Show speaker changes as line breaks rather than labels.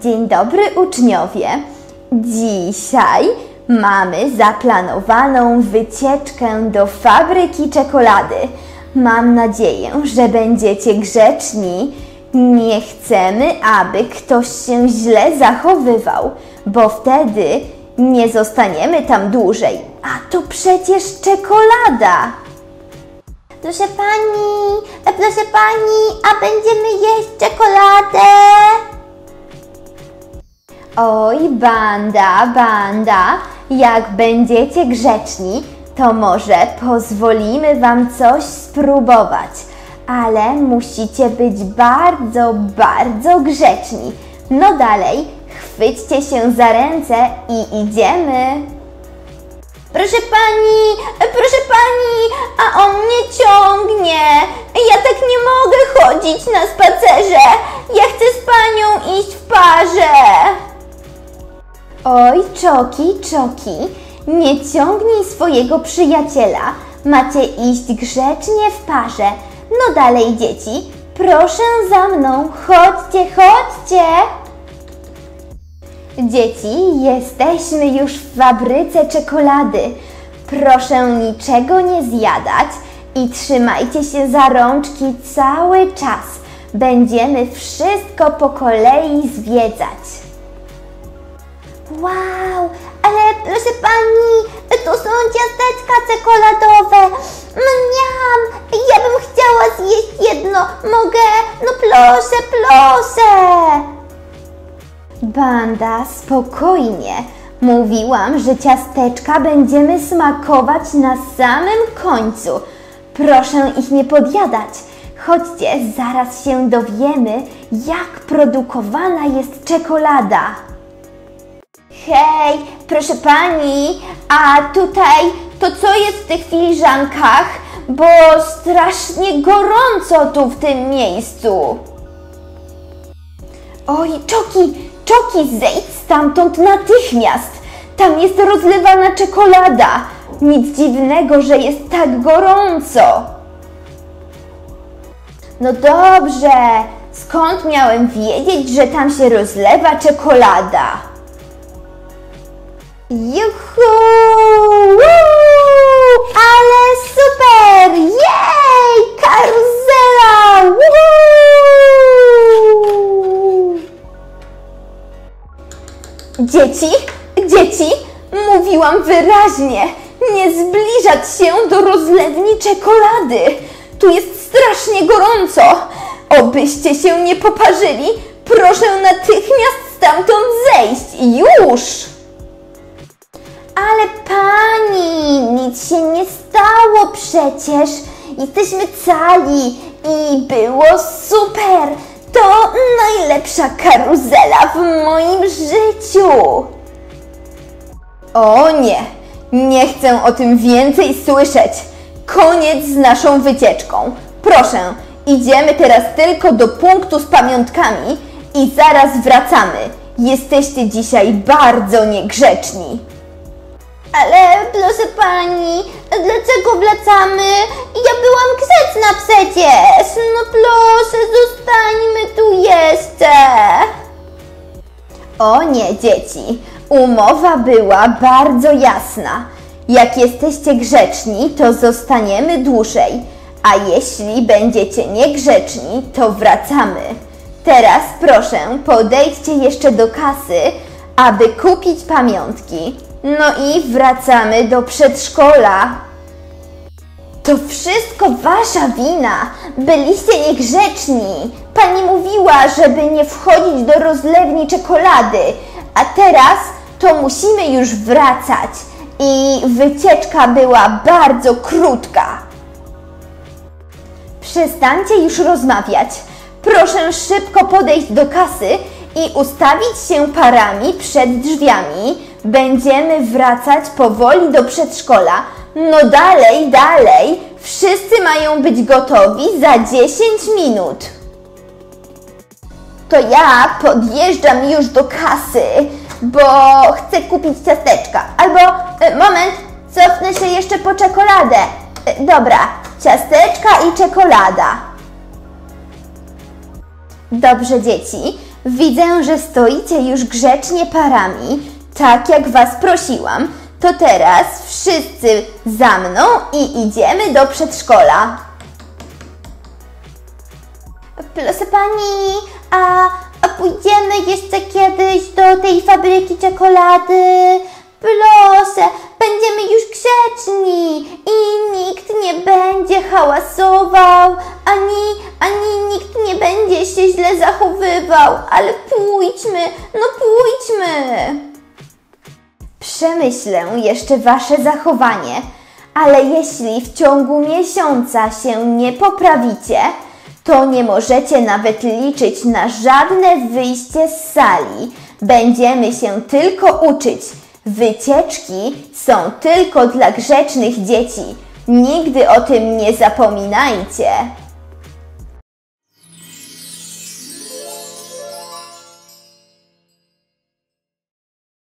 Dzień dobry uczniowie. Dzisiaj mamy zaplanowaną wycieczkę do fabryki czekolady. Mam nadzieję, że będziecie grzeczni. Nie chcemy, aby ktoś się źle zachowywał, bo wtedy nie zostaniemy tam dłużej. A to przecież czekolada.
Proszę pani, e, proszę pani, a będziemy jeść czekoladę?
Oj, banda, banda, jak będziecie grzeczni, to może pozwolimy Wam coś spróbować, ale musicie być bardzo, bardzo grzeczni. No dalej, chwyćcie się za ręce i idziemy.
Proszę pani, proszę pani, a on mnie ciągnie. Ja tak nie mogę chodzić na spacerze. Ja chcę z panią iść w parze.
Oj, Czoki, Czoki, nie ciągnij swojego przyjaciela. Macie iść grzecznie w parze. No dalej, dzieci, proszę za mną, chodźcie, chodźcie. Dzieci, jesteśmy już w fabryce czekolady. Proszę niczego nie zjadać i trzymajcie się za rączki cały czas. Będziemy wszystko po kolei zwiedzać.
Wow, ale proszę pani, to są ciasteczka czekoladowe. Mniam, ja bym chciała zjeść jedno. Mogę? No proszę, proszę.
Banda, spokojnie. Mówiłam, że ciasteczka będziemy smakować na samym końcu. Proszę ich nie podjadać. Chodźcie, zaraz się dowiemy, jak produkowana jest czekolada.
Hej, proszę pani, a tutaj to co jest w tych filiżankach? Bo strasznie gorąco tu w tym miejscu.
Oj, Czoki, Czoki, zejdź stamtąd natychmiast! Tam jest rozlewana czekolada. Nic dziwnego, że jest tak gorąco. No dobrze, skąd miałem wiedzieć, że tam się rozlewa czekolada?
Juhu! Ale super! Jej! Karuzela!
Dzieci, dzieci, mówiłam wyraźnie, nie zbliżać się do rozlewni czekolady. Tu jest strasznie gorąco. Obyście się nie poparzyli, proszę natychmiast stamtąd zejść. Już!
Ale pani, nic się nie stało przecież. Jesteśmy cali i było super. To najlepsza karuzela w moim życiu.
O nie, nie chcę o tym więcej słyszeć. Koniec z naszą wycieczką. Proszę, idziemy teraz tylko do punktu z pamiątkami i zaraz wracamy. Jesteście dzisiaj bardzo niegrzeczni.
Ale proszę pani, dlaczego wracamy? Ja byłam grzeczna przecież. No proszę, zostańmy tu jeszcze.
O nie, dzieci, umowa była bardzo jasna. Jak jesteście grzeczni, to zostaniemy dłużej, a jeśli będziecie niegrzeczni, to wracamy. Teraz proszę, podejdźcie jeszcze do kasy, aby kupić pamiątki. No i wracamy do przedszkola. To wszystko wasza wina. Byliście niegrzeczni. Pani mówiła, żeby nie wchodzić do rozlewni czekolady, a teraz to musimy już wracać. I wycieczka była bardzo krótka. Przestańcie już rozmawiać. Proszę szybko podejść do kasy i ustawić się parami przed drzwiami. Będziemy wracać powoli do przedszkola. No dalej, dalej. Wszyscy mają być gotowi za 10 minut. To ja podjeżdżam już do kasy, bo chcę kupić ciasteczka. Albo, e, moment, cofnę się jeszcze po czekoladę. E, Dobra, ciasteczka i czekolada. Dobrze, dzieci. Widzę, że stoicie już grzecznie parami, tak jak Was prosiłam. To teraz wszyscy za mną i idziemy do przedszkola.
Proszę pani, a, a pójdziemy jeszcze kiedyś do tej fabryki czekolady? Proszę, będziemy już grzeczni i nikt nie będzie hałasował, ani, ani nikt nie będzie się źle zachowywał, ale pójdźmy, no pójdźmy.
Przemyślę jeszcze Wasze zachowanie, ale jeśli w ciągu miesiąca się nie poprawicie, to nie możecie nawet liczyć na żadne wyjście z sali. Będziemy się tylko uczyć. Wycieczki są tylko dla grzecznych dzieci. Nigdy o tym nie zapominajcie.